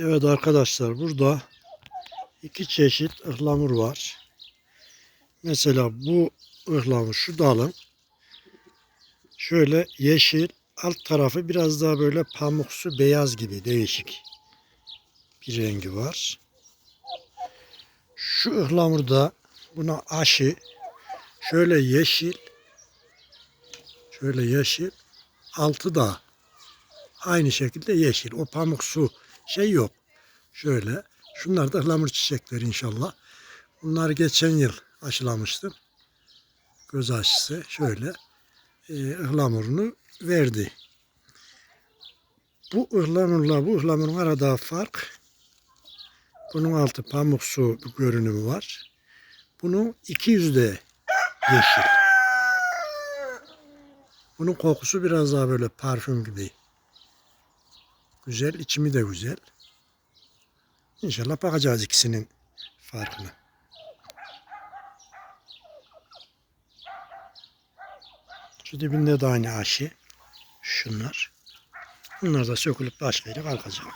Evet arkadaşlar burada iki çeşit ıhlamur var. Mesela bu ıhlamur şu dalın şöyle yeşil alt tarafı biraz daha böyle pamuksu beyaz gibi değişik bir rengi var. Şu ıhlamurda buna aşı şöyle yeşil şöyle yeşil altı da aynı şekilde yeşil. O pamuksu şey yok. Şöyle. Şunlar da ıhlamur çiçekleri inşallah. Bunlar geçen yıl aşılamıştım. Göz aşısı. Şöyle e, ıhlamurunu verdi. Bu ıhlamurla bu ıhlamurun arada fark bunun altı pamuksu bir görünümü var. Bunun iki yüzde yeşil. Bunun kokusu biraz daha böyle parfüm gibi. Güzel, içimi de güzel. İnşallah bakacağız ikisinin farkına. Şu dibinde de aynı aşı. Şunlar. Bunlar da sökülüp başka yere kalkacak.